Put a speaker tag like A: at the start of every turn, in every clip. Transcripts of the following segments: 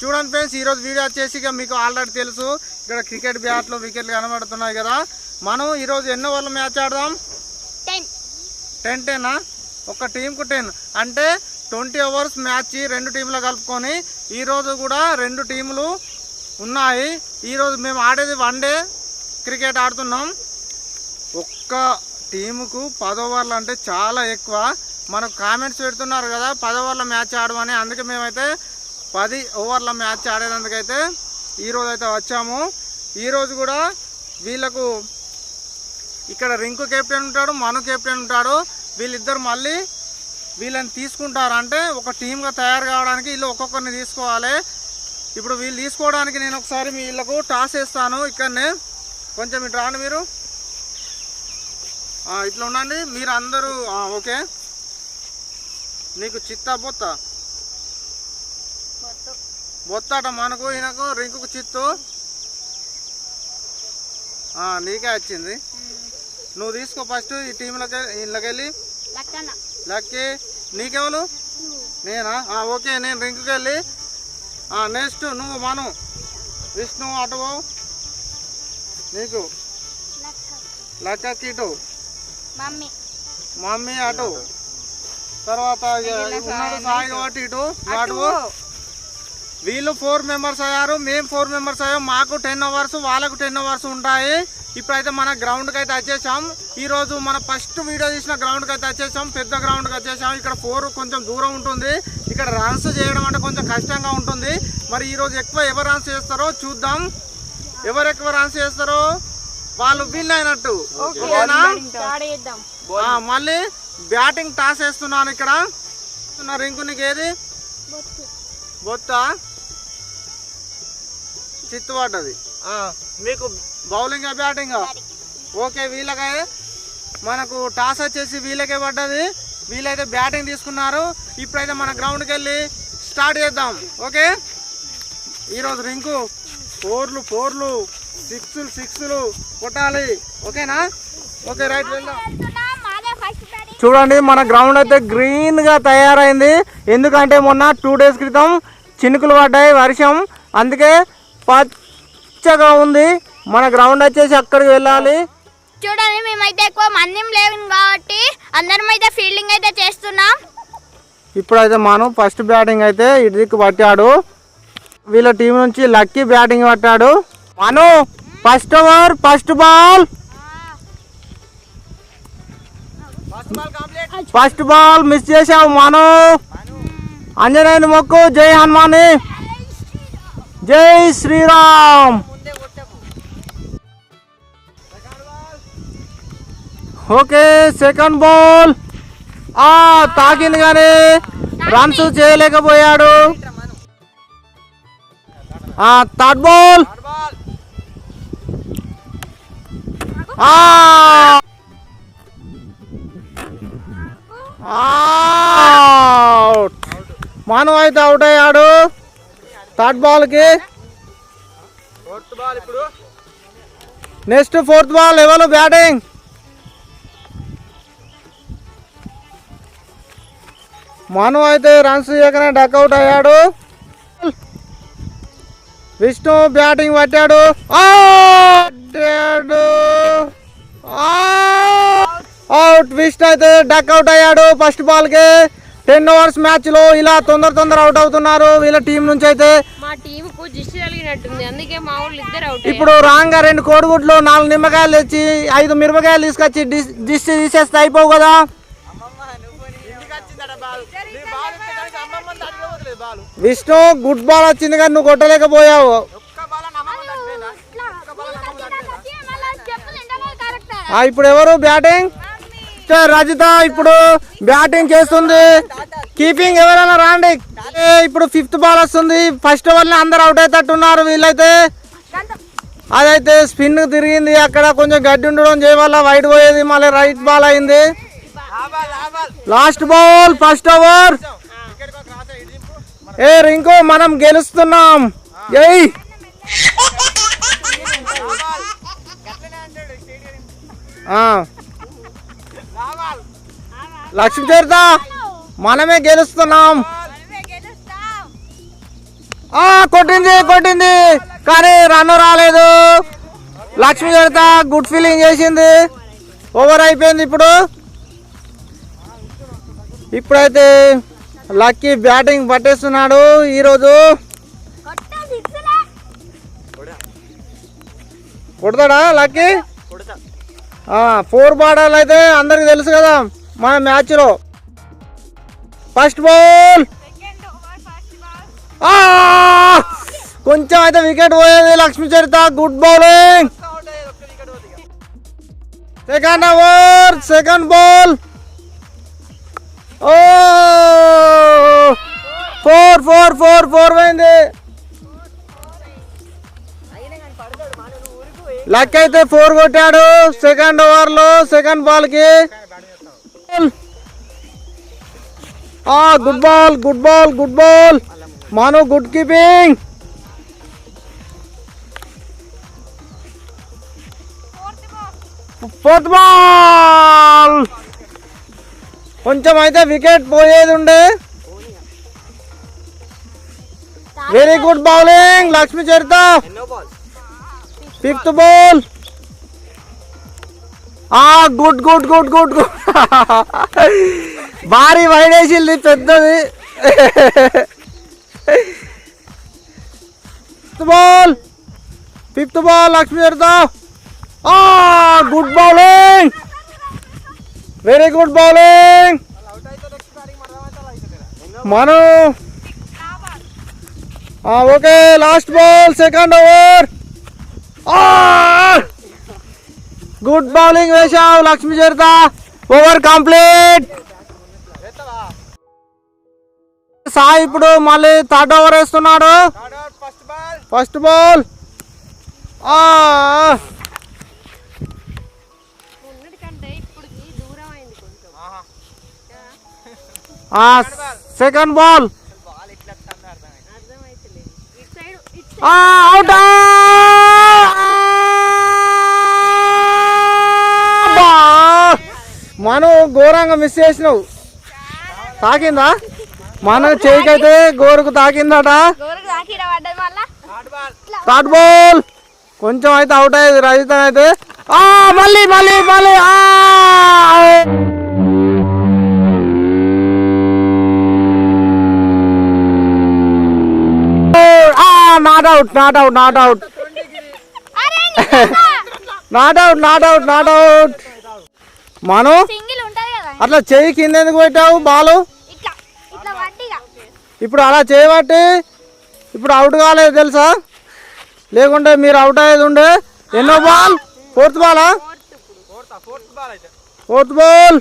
A: చూడండి ఫ్రెండ్స్ ఈ రోజు వీడియో వచ్చేసి ఇక మీకు ఆల్రెడీ తెలుసు. ఇక్కడ క్రికెట్ బ్యాట్లు వికెట్లు కనబడుతున్నాయి కదా. మనం ఈ రోజు ఎన్నో వాళ్ళ మ్యాచ్ ఆడదాం?
B: టెన్
A: టెన్ టెనా ఒక టీంకు టెన్ అంటే ట్వంటీ అవర్స్ మ్యాచ్ రెండు టీంలు కలుపుకొని ఈ రోజు కూడా రెండు టీములు ఉన్నాయి. ఈరోజు మేము ఆడేది వన్ డే క్రికెట్ ఆడుతున్నాం. ఒక్క టీముకు పది ఓవర్లు అంటే చాలా ఎక్కువ. మనకు కామెంట్స్ పెడుతున్నారు కదా పది ఓవర్ల మ్యాచ్ ఆడమని. అందుకే మేమైతే పది ఓవర్ల మ్యాచ్ ఆడేందుకైతే ఈరోజు అయితే వచ్చాము. ఈరోజు కూడా వీళ్ళకు ఇక్కడ రింకు కెప్టెన్ ఉంటాడు మను కెప్టెన్ ఉంటాడు. వీళ్ళిద్దరు మళ్ళీ వీళ్ళని తీసుకుంటారంటే ఒక టీమ్గా తయారు కావడానికి వీళ్ళు ఒక్కొక్కరిని తీసుకోవాలి. ఇప్పుడు వీళ్ళు తీసుకోవడానికి నేను ఒకసారి మీ వీళ్ళకు టాస్ వేస్తాను. ఇక్కడనే కొంచెం ఇటు రాండి మీరు. ఇట్లా ఉండండి. మీరు అందరూ ఓకే. నీకు చిత్తా బొత్త? బొత్తాట మనకు ఈయనకు రింకుకు చిత్తు? నీకే వచ్చింది. నువ్వు తీసుకో ఫస్ట్ ఈ టీంలోకి ఇళ్ళకి వెళ్ళి
B: లక్కన
A: లక్కీ నీకెవరు? నేనా? ఓకే నేను రింకుకి వెళ్ళి నెక్స్ట్ నువ్వు మను. విష్ణు అటు పో. నీకు. లక్కకి ఇటు.
B: మమ్మీ.
A: మమ్మీ అటు. తర్వాత ఉన్నాడు సాయి కాబట్టి ఇటు. వీళ్ళు ఫోర్ మెంబర్స్ అయ్యారు మేము ఫోర్ మెంబర్స్ అయ్యాం మాకు టెన్ అవర్స్ వాళ్ళకు టెన్ అవర్స్ ఉంటాయి. ఇప్పుడైతే మన గ్రౌండ్కి అయితే వచ్చేసాం. ఈరోజు మన ఫస్ట్ వీడియో తీసిన గ్రౌండ్కి అయితే వచ్చేసాం పెద్ద గ్రౌండ్కి వచ్చేసాం. ఇక్కడ ఫోర్ కొంచెం దూరం ఉంటుంది. ఇక్కడ రన్స్ చేయడం అంటే కొంచెం కష్టంగా ఉంటుంది. మరి ఈరోజు ఎక్కువ ఎవరు రన్స్ చేస్తారో చూద్దాం. ఎవరు ఎక్కువ రన్స్ చేస్తారో వాళ్ళు విన్ అయినట్టు. మళ్ళీ బ్యాటింగ్ టాస్ వేస్తున్నాను ఇక్కడ. రింకు నీకు ఏది? బొత్త. చిత్తు పడ్డది. మీకు బౌలింగ్ బ్యాటింగ్? ఓకే వీళ్ళకే. మనకు టాస్ వచ్చేసి వీళ్ళకే పడ్డది. వీళ్ళైతే బ్యాటింగ్ తీసుకున్నారు. ఇప్పుడైతే మన గ్రౌండ్కి వెళ్ళి స్టార్ట్ చేద్దాం. ఓకే? ఈరోజు రింకు ఫోర్లు ఫోర్లు. సిక్స్లు సిక్స్లు కొట్టాలి. ఓకేనా? ఓకే రైట్ వెళ్దాం. చూడండి మన గ్రౌండ్ అయితే గ్రీన్గా తయారైంది. ఎందుకంటే మొన్న టూ డేస్ క్రితం చినుకులు పడ్డాయి వర్షం. అందుకే పచ్చగా ఉంది. మన గ్రౌండ్ వచ్చేసి అక్కడికి వెళ్ళాలి.
B: చూడండి మేమైతే ఎక్కువ మందిం లేవు కాబట్టి అందరం అయితే ఫీల్డింగ్ అయితే చేస్తున్నాం.
A: ఇప్పుడైతే మనం ఫస్ట్ బ్యాటింగ్ అయితే ఇటు దిక్కు పట్టాడు. వీళ్ళ టీం నుంచి లక్కీ బ్యాటింగ్ పట్టాడు. Manu first over first ball first ball miss చేసావు మను. అంజనేయుని మొక్కు. జై హనుమాని. జై శ్రీరామ్. Okay second ball. ఆ తాకింది కానీ రన్స్ చేయలేకపోయాడు. ఆ థర్డ్ బాల్. ఆ! అవుట్ మను అయితే అవుట్ అయ్యాడు. థర్డ్ బాల్కి నెక్స్ట్ ఫోర్త్ బాల్ ఎవరు బ్యాటింగ్ మను అయితే రన్స్ చేయకనే డక్అవుట్ అయ్యాడు. విష్ణు బ్యాటింగ్ పట్టాడు. ఆ! అవుట్ విష్ణు అయితే డక్అవుట్ అయ్యాడు. ఫస్ట్ బాల్కి టెన్ ఓవర్స్ మ్యాచ్లో ఇలా తొందర తొందర అవుట్ అవుతున్నారు. వీళ్ళ టీం నుంచి అయితే
C: మా టీంకు దిష్టి కలిగినట్టుంది అందుకే మా వాళ్ళు ఇద్దరు అవుట్
A: ఇప్పుడు రాంగా రెండు కోడిగుడ్లు నాలుగు నిమ్మకాయలు తెచ్చి ఐదు మిరపకాయలు తీసుకొచ్చి డిస్ డిష్ తీసేస్తే అయిపోవు కదా? విష్ణు గుడ్ బాల్ వచ్చింది కానీ నువ్వు కొట్టలేకపోయావు. ఆ, ఇప్పుడు ఎవరు బ్యాటింగ్ రజిత ఇప్పుడు బ్యాటింగ్ చేస్తుంది. కీపింగ్ ఎవరైనా రాండి. ఏ, ఇప్పుడు ఫిఫ్త్ బాల్ వస్తుంది. ఫస్ట్ ఓవర్ అందరు అవుట్ అవుతున్నారు వీళ్ళైతే. అదైతే స్పిన్ తిరిగింది. అక్కడ కొంచెం గడ్డి ఉండడం చేయవల్ల వైట్ పోయేది. మళ్ళీ రైట్ బాల్ అయింది. Last ball first over. ఏ రింకు మనం గెలుస్తున్నాం. జై ఆ. లక్ష్మి చేరుతా మనమే గెలుస్తున్నాం. ఆ, కొట్టింది కొట్టింది. కానీ రన్ రాలేదు. లక్ష్మి జడత గుడ్ ఫీలింగ్ చేసింది. ఓవర్ అయిపోయింది ఇప్పుడు. ఇప్పుడైతే లక్కీ బ్యాటింగ్ పట్టేస్తున్నాడు ఈరోజు. కొడతాడా లక్కీ? ఫోర్ బాటలు అయితే అందరికి తెలుసు కదా. మన మ్యాచ్లో ఫస్ట్ బాల్! కొంచెం అయితే వికెట్ పోయేది Lakshmi Charitha. Good bowling second over second ball ఓ! ఫోర్ ఫోర్ ఫోర్ ఫోర్ పోయింది. లక్ అయితే ఫోర్ కొట్టాడు. సెకండ్ ఓవర్లో సెకండ్ బాల్కి బాల్కి good ball good ball good ball Manu good keeping fourth ball కొంచెం అయితే వికెట్ పోయేది ఉండే very good bowling Lakshmi Charitha fifth ball ఆ good good good good good భారీ వైడేసింది పెద్దది fifth ball fifth ball Lakshmi Charitha ఆ good bowling very good bowling Manu okay last ball second over good bowling వేశావు లక్ష్మీ చరిత. Over complete. Sai ఇప్పుడు మళ్ళీ third over వేస్తున్నాడు. First ball. Second ball out మనం ఘోరంగా మిస్ చేసినావు. తాకిందా? మన చేయికైతే గోరుకు తాకిందట. థర్డ్ బాల్ కొంచెం అయితే అవుట్ అయ్యేది రజిత అయితే. ఆ మళ్ళీ మళ్ళీ మళ్ళీ. Not out not out not out not out not out not out మనం? అట్లా చెయ్యి కింద. ఎందుకు పెట్టావు బాలు? ఇప్పుడు అలా చేయబట్టి ఇప్పుడు అవుట్ కాలేదు తెలుసా? లేకుంటే మీరు అవుట్ అయ్యేది ఉండే. ఎన్నో బాల్? ఫోర్త్ బాలా ఫోర్త్ బాల్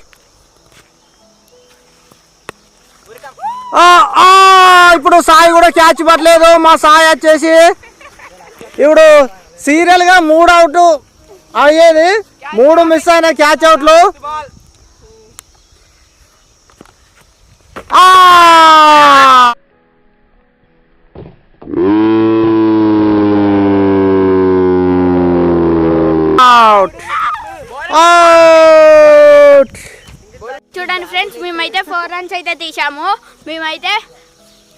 A: ఇప్పుడు సాయి కూడా క్యాచ్ పట్టలేదు. మా సాయి వచ్చేసి ఇప్పుడు సీరియల్గా మూడు అవుట్ అయ్యేది మూడు మిస్ అయిన క్యాచ్ అవుట్లు ఆ! అవుట్ అవుట్
B: చూడండి ఫ్రెండ్స్ మేమైతే ఫోర్ రన్స్ అయితే తీసాము మేమైతే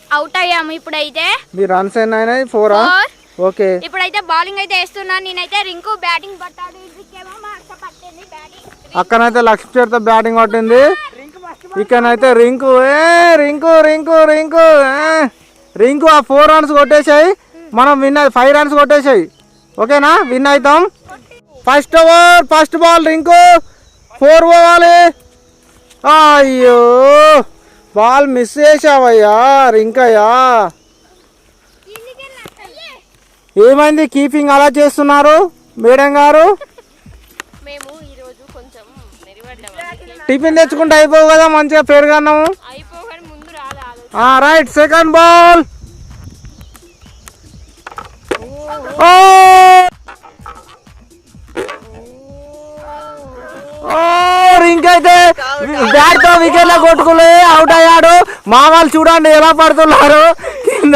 B: అవుట్ అయ్యాము ఇప్పుడైతే.
A: మీ రన్స్ ఎన్ని అయినాయి? ఫోరా
B: ఫోర్
A: ఓకే.
B: ఇప్పుడైతే బౌలింగ్ అయితే వేస్తున్నాను. నేనైతే రింకు బ్యాటింగ్ పట్టాడు. ఇంకేమో మా అక్క పట్టింది బ్యాటింగ్.
A: అక్కనైతే లక్ష్మి చేత బ్యాటింగ్ కొట్టింది. ఇక్కడనైతే రింకు. ఏ రింకు రింకు రింకు. రింకు ఆ ఫోర్ రన్స్ కొట్టేసాయి మనం విన్ ఫైవ్ రన్స్ కొట్టేసాయి ఓకేనా? విన్ అవుతాం. First over first ball Rinku. Four పోవాలి. అయ్యో బాల్ మిస్ చేసావయ్యా రింకయ్యా. ఏమైంది? కీపింగ్ అలా చేస్తున్నారు? మేడం గారు?
C: మేము ఈరోజు కొంచెం మెరిపడ్డాం
A: టిఫిన్ తెచ్చుకుంటే అయిపోవు కదా మంచిగా పెరుగన్నాము? Right second ball! ఇంకైతే బ్యాట్తో వికెట్లో కొట్టుకుని అవుట్ అయ్యాడు. మా వాళ్ళు చూడండి ఎలా పడుతున్నారు. కింద.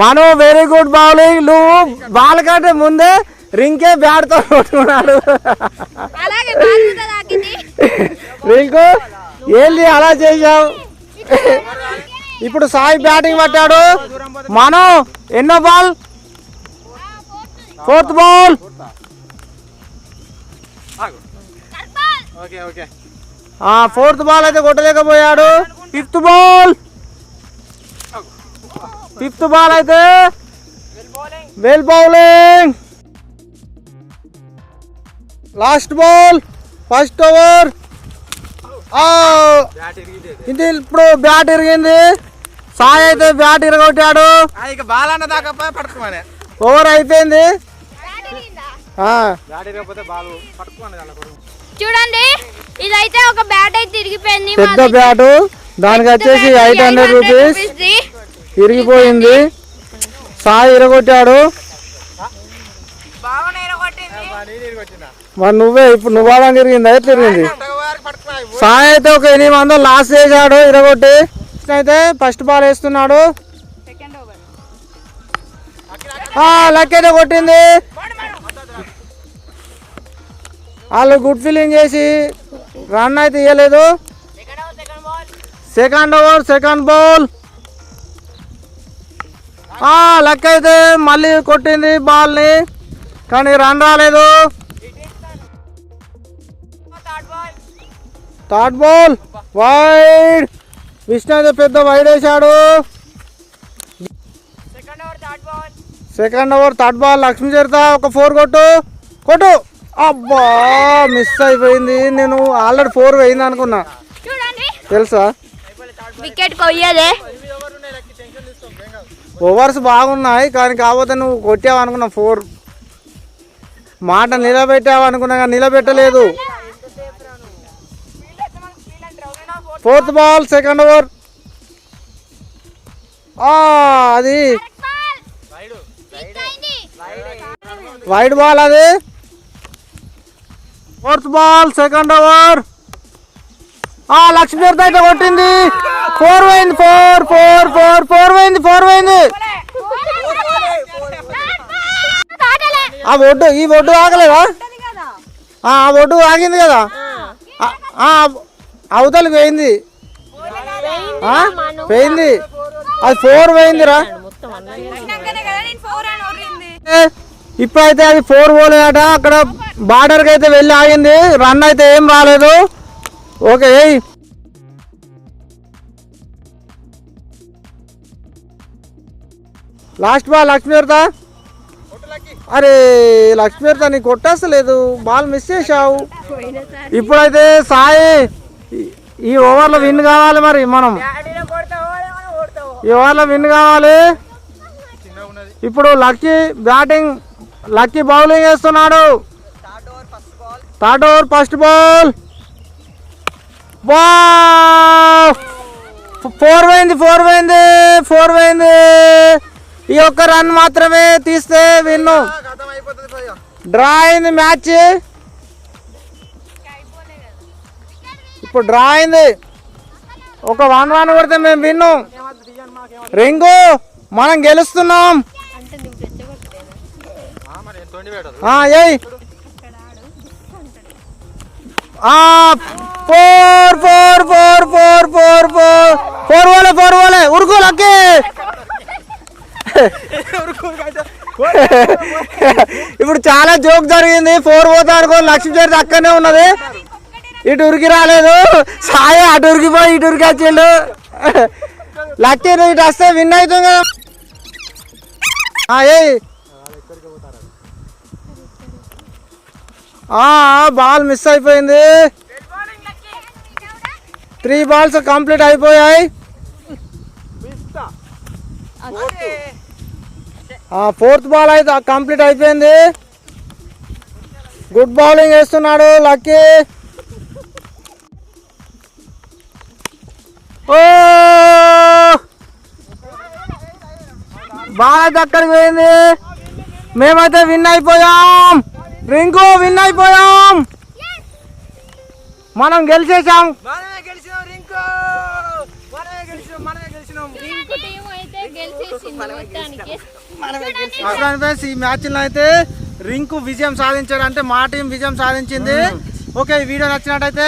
A: మనం వెరీ గుడ్ బౌలింగ్ నువ్వు బాల్ కంటే ముందే రింకే బ్యాట్తో కొట్టుకున్నాడు రింకు ఏంది అలా చేసావు ఇప్పుడు సాయి బ్యాటింగ్ పట్టాడు. మనం ఎన్నో ball? Fourth ball.
D: Okay okay.
A: Fourth ball అయితే కొట్టలేకపోయాడు. Fifth ball. ఫిఫ్త్ బాల్ అయితే. Well bowling last ball first over ఇది ఇప్పుడు బ్యాట్ ఇరిగింది. సాయి అయితే బ్యాట్ ఇరగొట్టాడు.
D: ఇక బాల్ అన్న దాకా పట్టుకోమని.
A: ఓవర్ అయిపోయింది.
B: చూడండి ఇదైతే ఒక బ్యాట్ అయితే తిరిగిపోయింది
A: పెద్ద బ్యాటు దానికి వచ్చేసి ఎయిట్ హండ్రెడ్ రూపీస్ ఇరిగిపోయింది. సాయి ఇరగొట్టాడు. మరి నువ్వే ఇప్పుడు నువ్వు బాగా తిరిగింది? అయితే తిరిగింది? సాయి అయితే ఒక ఎనిమిది వందలు లాస్ చేశాడు ఇరగొట్టి. అయితే ఫస్ట్ బాల్ వేస్తున్నాడు. లక్ అయితే కొట్టింది. వాళ్ళు గుడ్ ఫీలింగ్ చేసి రన్ అయితే ఇవ్వలేదు second over second ball luck అయితే మళ్ళీ కొట్టింది బాల్ని కానీ రన్ రాలేదు. థర్డ్ బాల్ వైడ్ విష్ణు అయితే పెద్ద వైడ్ వేశాడు. Second over third ball Lakshmi Charitha ఒక ఫోర్ కొట్టు. కొట్టు. అబ్బా మిస్ అయిపోయింది. నేను ఆల్రెడీ ఫోర్ పోయింది అనుకున్నా. తెలుసా?
B: వికెట్ కొయ్యదే.
A: ఓవర్స్ బాగున్నాయి కానీ కాకపోతే నువ్వు కొట్టావు అనుకున్నా ఫోర్ మాట నిలబెట్టావు అనుకున్నా కానీ నిలబెట్టలేదు. ఫోర్త్ బాల్ సెకండ్ ఓవర్ అది. వైడ్ బాల్ అది. Fourth ball second over Lakshmi అయితే కొట్టింది. ఫోర్ పోయింది ఫోర్ ఫోర్ ఫోర్ ఫోర్ పోయింది ఫోర్ పోయింది. ఆ ఒడ్డు ఈ ఒడ్డు ఆగలేదా? ఆ ఒడ్డు ఆగింది కదా? అవతలకి పోయింది. పోయింది. అది ఫోర్ పోయిందిరా. ఏ, ఇప్పుడైతే అది ఫోర్ పోలేదట. అక్కడ బార్డర్కి అయితే వెళ్ళి ఆగింది. రన్ అయితే ఏం రాలేదు. ఓకే లాస్ట్ బాల్ లక్ష్మీర్త అరే లక్ష్మీర్త నీకు కొట్టేస్తలేదు. బాల్ మిస్ చేసావు ఇప్పుడైతే సాయి ఈ- ఈ ఓవర్లో విన్ కావాలి మరి మనం. ఈ ఓవర్లో విన్ కావాలి. ఇప్పుడు లక్కీ బ్యాటింగ్ లక్కీ బౌలింగ్ వేస్తున్నాడు. Third over first ball. బా ఫోర్ పోయింది ఫోర్ పోయింది ఫోర్ పోయింది. ఈ ఒక్క రన్ మాత్రమే తీస్తే విన్ను డ్రా అయింది మ్యాచ్ ఇప్పుడు డ్రా అయింది ఒక వన్ వన్ కొడితే మేము విన్ను రింగు మనం గెలుస్తున్నాం ఏయ్ four four four four four four four పోలే ఫోర్ పోలే ఉరుకు లక్కి ఇప్పుడు చాలా జోక్ జరిగింది. ఫోర్ పోతా అనుకో లక్ష్మీ చేరి అక్కడనే ఉన్నది. ఇటు ఉరికి రాలేదు. సాయి అటు ఉరికిపోయి ఇటు ఉరికి వచ్చిండు. లక్కీ నువ్వు ఇటు వస్తే విన్ అవుతుంది కదా. ఏ బాల్ మిస్ అయిపోయింది. త్రీ బాల్స్ కంప్లీట్ అయిపోయాయి. ఫోర్త్ బాల్ అయితే కంప్లీట్ అయిపోయింది. గుడ్ బౌలింగ్ వేస్తున్నాడు లక్కీ. ఓ! బాల్ అయితే అక్కడికి పోయింది. మేమైతే విన్ అయిపోయాం. రింకు విన్ అయిపోయాం. మనం గెలిచేసాం
D: మనమే గెలిచినాం రింకు! మనమే గెలిచినాం మనమే గెలిచినాం.
A: ఫ్రెండ్స్ ఈ మ్యాచ్లో అయితే రింకు విజయం సాధించాడు అంటే మా టీం విజయం సాధించింది. ఓకే ఈ వీడియో నచ్చినట్టయితే